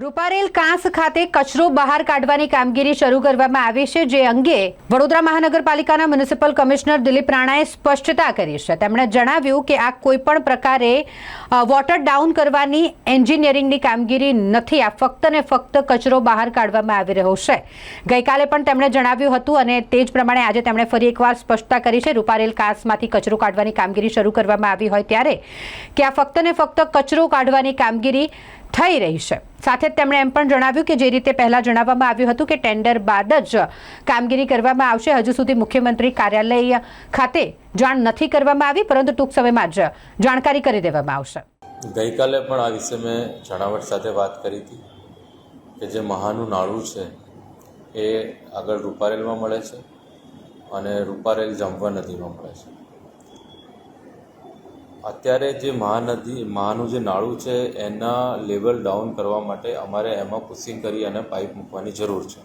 રૂપારેલ કાંસ ખાતે કચરો બહાર કાઢવાની કામગીરી શરૂ કરવામાં આવી છે, જે અંગે વડોદરા મહાનગરપાલિકાના મ્યુનિસિપલ કમિશનર દિલીપ રાણાએ સ્પષ્ટતા કરી છે. તેમણે જણાવ્યું કે આ કોઈપણ પ્રકારે વોટર ડાઉન કરવાની એન્જિનિયરિંગની કામગીરી નથી. આ ફક્ત ને ફક્ત કચરો બહાર કાઢવામાં આવી રહ્યો છે. ગઈકાલે પણ તેમણે જણાવ્યું હતું અને તે જ પ્રમાણે આજે તેમણે ફરી એકવાર સ્પષ્ટતા કરી છે, રૂપારેલ કાંસમાંથી કચરો કાઢવાની કામગીરી શરૂ કરવામાં આવી હોય ત્યારે કે આ ફક્ત ને ફક્ત કચરો કાઢવાની કામગીરી થઈ રહી છે. સાથે જ તેમણે એમ પણ જણાવ્યું કે જે રીતે પહેલાં જણાવવામાં આવ્યું હતું કે ટેન્ડર બાદ જ કામગીરી કરવામાં આવશે, હજુ સુધી મુખ્યમંત્રી કાર્યાલય ખાતે જાણ નથી કરવામાં આવી, પરંતુ ટૂંક સમયમાં જ જાણકારી કરી દેવામાં આવશે. ગઈકાલે પણ આ વિશે મેં જણાવટ સાથે વાત કરી હતી કે જે મહાનું નાળું છે એ આગળ રૂપારેલમાં મળે છે અને રૂપારેલ જમવા નદીમાં મળે છે. અત્યારે જે મહાનદી, મહાનું જે નાળું છે, એના લેવલ ડાઉન કરવા માટે અમારે એમાં પુસિંગ કરી અને પાઇપ મૂકવાની જરૂર છે.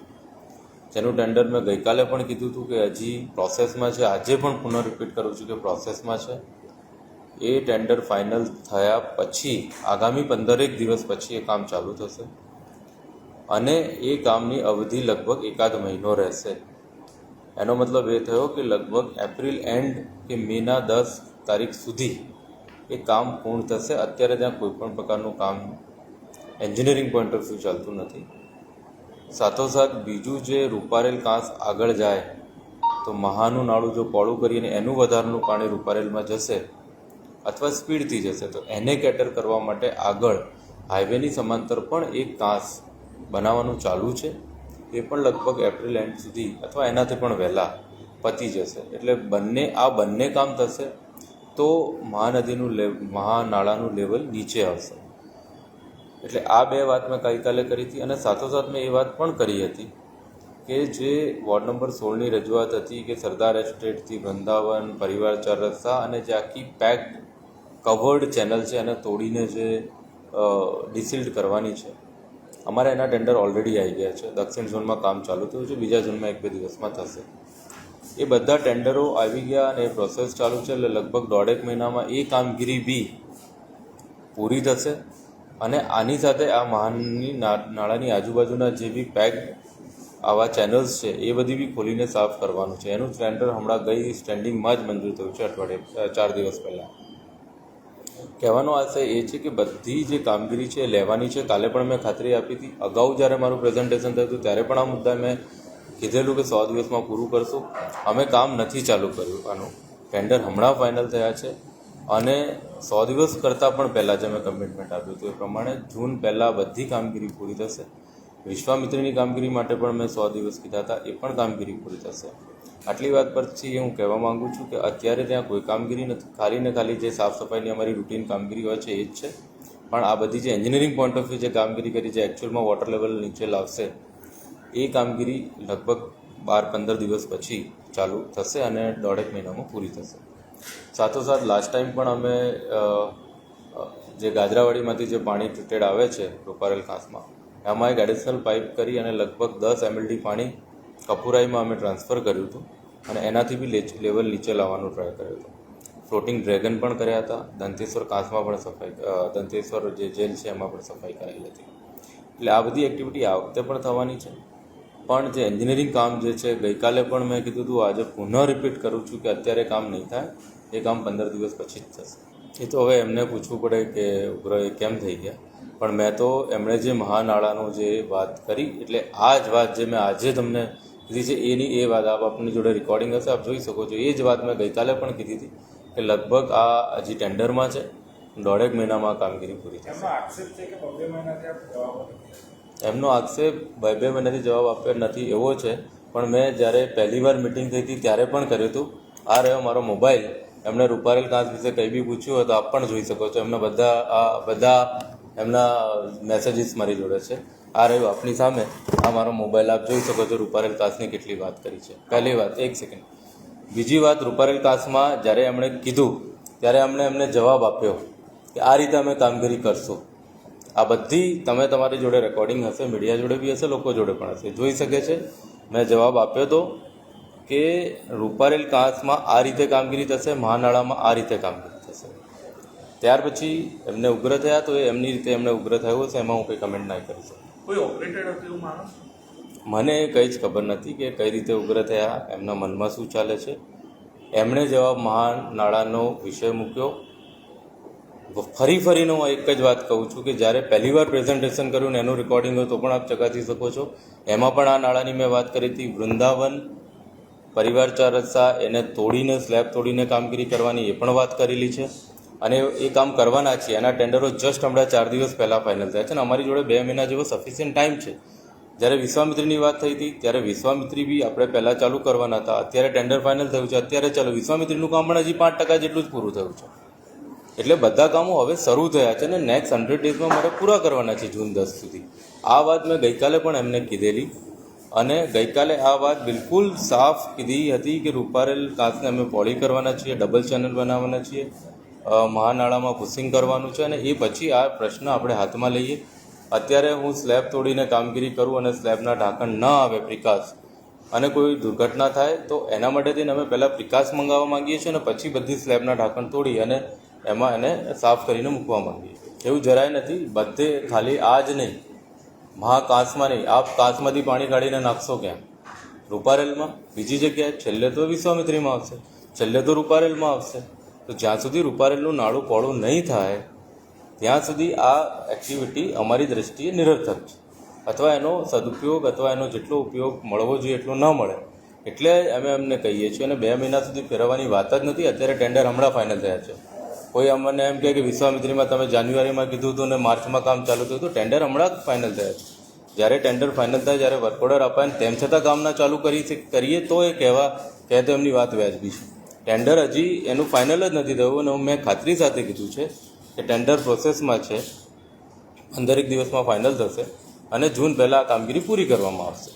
જેનું ટેન્ડર મેં ગઈકાલે પણ કીધું હતું કે હજી પ્રોસેસમાં છે. આજે પણ પુનઃ રિપીટ કરું છું કે પ્રોસેસમાં છે. એ ટેન્ડર ફાઇનલ થયા પછી, આગામી પંદરેક દિવસ પછી એ કામ ચાલુ થશે. અને એ કામની અવધિ લગભગ એકાદ મહિનો રહેશે. એનો મતલબ એ થયો કે લગભગ એપ્રિલ એન્ડ કે મેના દસ તારીખ સુધી એ કામ પૂર્ણ થશે. અત્યારે ત્યાં કોઈપણ પ્રકારનું કામ એન્જિનિયરિંગ પોઈન્ટ ઓફ વ્યૂ ચાલતું નથી. સાથોસાથ બીજું જે રૂપારેલ કાંસ આગળ જાય, તો મહાનું નાળું જો પોળું કરીને એનું વધારાનું પાણી રૂપારેલમાં જશે અથવા સ્પીડથી જશે, તો એને કેટર કરવા માટે આગળ હાઈવેની સમાંતર પણ એક કાંસ બનાવવાનું ચાલુ છે. એ પણ લગભગ એપ્રિલ એન્ડ સુધી અથવા એનાથી પણ વહેલા પતી જશે. એટલે બંને, આ બંને કામ થશે. તો મહાનદીનું લે મહાનાળાનું લેવલ નીચે આવશે. એટલે આ બે વાત મેં ગઈકાલે કરી હતી અને સાથોસાથ મેં એ વાત પણ કરી હતી કે જે વોર્ડ નંબર સોળની રજૂઆત હતી કે સરદાર એસ્ટેટથી વૃંદાવન, પરિવાર ચાર રસ્તા અને જે આખી પેક્ડ કવર્ડ ચેનલ છે એને તોડીને જે ડિસિલ્ડ કરવાની છે, અમારે એના ટેન્ડર ઓલરેડી આવી ગયા છે. દક્ષિણ ઝોનમાં કામ ચાલુ થયું છે, બીજા ઝોનમાં એક બે દિવસમાં થશે. એ બધા ટેન્ડરો આવી ગયા અને એ પ્રોસેસ ચાલુ છે એટલે લગભગ દોઢેક મહિનામાં એ કામગીરી બી પૂરી થશે. અને આની સાથે આ મહાનની નાળાની આજુબાજુના જે બી પેક આવા ચેનલ્સ છે, એ બધી બી ખોલીને સાફ કરવાનું છે. એનું ટેન્ડર હમણાં ગઈ સ્ટેન્ડિંગમાં જ મંજૂર થયું છે અઠવાડિયે ચાર દિવસ પહેલાં. કહેવાનો આશય એ છે કે બધી જે કામગીરી છે લેવાની છે. કાલે પણ મેં ખાતરી આપી હતી. અગાઉ જ્યારે મારું પ્રેઝન્ટેશન થયું હતું, ત્યારે પણ આ મુદ્દા મેં કીધેલું કે સો દિવસમાં પૂરું કરશું. અમે કામ નથી ચાલુ કર્યું આનું ટેન્ડર હમણાં ફાઇનલ થયા છે. અને સો દિવસ કરતાં પણ પહેલાં જે મેં કમિટમેન્ટ આપ્યું હતું. એ પ્રમાણે જૂન પહેલાં બધી કામગીરી પૂરી થશે. વિશ્વામિત્રીની કામગીરી માટે પણ મેં સો દિવસ કીધા હતા. એ પણ કામગીરી પૂરી થશે. આટલી વાત પરથી હું કહેવા માગું છું કે અત્યારે ત્યાં કોઈ કામગીરી નથી. ખાલી ને ખાલી જે સાફ સફાઈની અમારી રૂટીન કામગીરી હોય છે એ જ છે. પણ આ બધી જે એન્જિનિયરિંગ પોઈન્ટ ઓફ વ્યૂ જે કામગીરી કરી જે એકચ્યુઅલમાં વોટર લેવલ નીચે લાવશે એ કામગીરી લગભગ બાર પંદર દિવસ પછી ચાલુ થશે અને દોઢેક મહિનામાં પૂરી થશે. સાથોસાથ લાસ્ટ ટાઈમ પણ અમે જે ગાજરાવાડીમાંથી જે પાણી ટ્રીટેડ આવે છે રૂપારેલ ખાંસમાં, એમાં એક એડિશનલ પાઇપ કરી અને લગભગ દસ એમએલડી પાણી કપુરાઈમાં અમે ટ્રાન્સફર કર્યું હતું અને એનાથી બી લેવલ નીચે લાવવાનો ટ્રાય કર્યો હતો. ફ્લોટિંગ ડ્રેગન પણ કર્યા હતા, દંતેશ્વર કાંસમાં પણ સફાઈ દંતેશ્વર જે જેલ છે એમાં પણ સફાઈ કરાવી હતી. એટલે આ બધી એક્ટિવિટી આ વખતે પણ થવાની છે. પણ જે એન્જિનિયરિંગ કામ જે છે, ગઈકાલે પણ મેં કીધું હતું, આજે પુનઃ રિપીટ કરું છું કે અત્યારે કામ નહીં થાય, એ કામ પંદર દિવસ પછી જ થશે. એ તો હવે એમને પૂછવું પડે કે ઉગ્ર એ કેમ થઈ ગયા. પણ મેં તો એમણે જે મહાનાળાનો જે વાત કરી, એટલે આ જ વાત જે મેં આજે તમને કીધી છે, એની એ વાત આપ આપની જોડે રેકોર્ડિંગ હશે, આપ જોઈ શકો છો. એ જ વાત મેં ગઈકાલે પણ કીધી હતી કે લગભગ આ હજી ટેન્ડરમાં છે, દોઢેક મહિનામાં કામગીરી પૂરી થશે. એમનો આક્ષેપ નથી બે બે મહિનાથી જવાબ આપ્યો નથી, એવો છે. પણ મેં જ્યારે પહેલી વાર મિટિંગ થઈ હતી ત્યારે પણ કર્યું હતું. આ રહ્યો મારો મોબાઈલ એમણે રૂપારેલ કાંસ વિશે કંઈ બી પૂછ્યું હોય તો આપ પણ જોઈ શકો છો. એમના બધા, આ બધા એમના મેસેજીસ મારી જોડે છે. આ રહ્યું આપની સામે. આ મારો મોબાઈલ આપ જોઈ શકો છો રૂપારેલ કાસની કેટલી વાત કરી છે. પહેલી વાત, એક સેકન્ડ બીજી વાત, રૂપારેલ કાસમાં જ્યારે એમણે કીધું, ત્યારે અમને એમને જવાબ આપ્યો કે આ રીતે અમે કામગીરી કરશું. આ બધી તમે તમારી જોડે રેકોર્ડિંગ હશે મીડિયા જોડે બી હશે લોકો જોડે પણ હશે. જોઈ શકે છે. મેં જવાબ આપ્યો હતો કે રૂપારેલ કાંસમાં આ રીતે કામગીરી થશે મહાનાળામાં આ રીતે કામગીરી થશે. ત્યાર પછી એમને ઉગ્ર થયા તો એમની રીતે એમને ઉગ્ર થયું હશે એમાં હું કંઈ કમેન્ટ ના કરી શકું. કોઈ ઓપરેટેડ હતું એવું માનો મને કંઈ જ ખબર નથી કે કઈ રીતે ઉગ્ર થયા એમના મનમાં શું ચાલે છે. એમણે જવાબ મહાન નાણાંનો વિષય મૂક્યો. ફરી ફરીને હું એક જ વાત કહું છું કે જ્યારે પહેલી વાર પ્રેઝન્ટેશન કર્યું ને એનું રેકોર્ડિંગ હોય તો પણ આપ ચકાસી શકો છો. એમાં પણ આ નાણાંની મેં વાત કરી હતી. વૃંદાવન, પરિવાર ચાર રસ્તા, એને તોડીને સ્લેબ તોડીને કામગીરી કરવાની એ પણ વાત કરેલી છે. અને એ કામ કરવાના છે એના ટેન્ડરો જસ્ટ હમણાં ચાર દિવસ પહેલાં ફાઇનલ થયા છે અને અમારી જોડે બે મહિના જેવો સફિશિયન્ટ ટાઈમ છે. જ્યારે વિશ્વામિત્રીની વાત થઈ હતી, ત્યારે વિશ્વામિત્રી બી આપણે પહેલાં ચાલુ કરવાના હતા. અત્યારે ટેન્ડર ફાઇનલ થયું છે. અત્યારે ચાલુ, વિશ્વામિત્રીનું કામ પણ હજી પાંચ ટકા જેટલું જ પૂરું થયું છે. એટલે બધા કામો હવે શરૂ થયા છે અને નેક્સ્ટ હંડ્રેડ ડેઝમાં મારે પૂરા કરવાના છે જૂન દસ સુધી. આ વાત મેં ગઈકાલે પણ એમને કીધેલી અને ગઈકાલે આ વાત બિલકુલ સાફ કીધી હતી કે રૂપારેલ કાચને અમે પોળી કરવાના છીએ ડબલ ચેનલ બનાવવાના છીએ મહાનાળામાં પુશિંગ કરવાનું છે અને એ પછી આ પ્રશ્ન આપણે હાથમાં લઈએ. અત્યારે હું સ્લેબ તોડીને કામગીરી કરું અને સ્લેબના ઢાંકણ ન આવે પ્રિકાસ અને કોઈ દુર્ઘટના થાય તો એના માટે થઈને અમે પહેલાં પ્રિકાસ મંગાવવા માંગીએ છીએ અને પછી બધી સ્લેબના ઢાંકણ તોડી અને એમાં એને સાફ કરીને મૂકવા માંગીએ. એવું જરાય નથી, બધે ખાલી આ જ નહીં. મહાકાશમાં નહીં, આપ કાશમાંથી પાણી કાઢીને નાખશો ક્યાં રૂપારેલમાં? બીજી જગ્યાએ? છેલ્લે તો વિશ્વામિત્રીમાં આવશે. છેલ્લે તો રૂપારેલમાં આવશે. તો જ્યાં સુધી રૂપારેલનું નાળું પહોળું નહીં થાય, ત્યાં સુધી આ એક્ટિવિટી અમારી દ્રષ્ટિએ નિરર્થક છે. અથવા એનો સદુપયોગ અથવા એનો જેટલો ઉપયોગ મળવો જોઈએ એટલો ન મળે. એટલે અમે એમને કહીએ છીએ અને બે મહિના સુધી ફેરવવાની વાત જ નથી. અત્યારે ટેન્ડર હમણાં ફાઇનલ થયા છે. કોઈ અમને એમ કહે કે વિશ્વામિત્રીમાં તમે જાન્યુઆરીમાં કીધું હતું ને માર્ચમાં કામ ચાલુ થયું તો ટેન્ડર હમણાં ફાઇનલ થયા જ્યારે ટેન્ડર ફાઇનલ થાય, જ્યારે વર્ક ઓર્ડર અપાય તેમ છતાં કામ ના ચાલુ કરી કરીએ તો એ કહેવા, કહે તો એમની વાત વ્યાજબી છે. ટેન્ડર હજી એનું ફાઇનલ જ નથી થયું અને મેં ખાતરી સાથે કીધું છે કે ટેન્ડર પ્રોસેસમાં છે, પંદરેક દિવસમાં ફાઇનલ થશે અને જૂન પહેલાં આ કામગીરી પૂરી કરવામાં આવશે.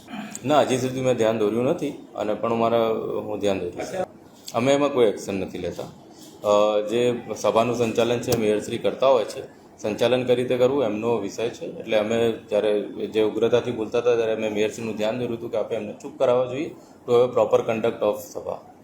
ના, હજી સુધી મેં ધ્યાન દોર્યું નથી અને પણ મારા, હું ધ્યાન દોરીશ. અમે એમાં કોઈ એક્શન નથી લેતા. જે સભાનું સંચાલન છે, મેયરશ્રી કરતા હોય છે. સંચાલન કઈ રીતે કરવું, એમનો વિષય છે. એટલે અમે જ્યારે જે ઉગ્રતાથી બોલતા હતા, ત્યારે અમે મેયરશ્રીનું ધ્યાન દોર્યું હતું કે આપણે એમને ચૂપ કરાવવા જોઈએ, તો હવે પ્રોપર કન્ડક્ટ ઓફ સભા.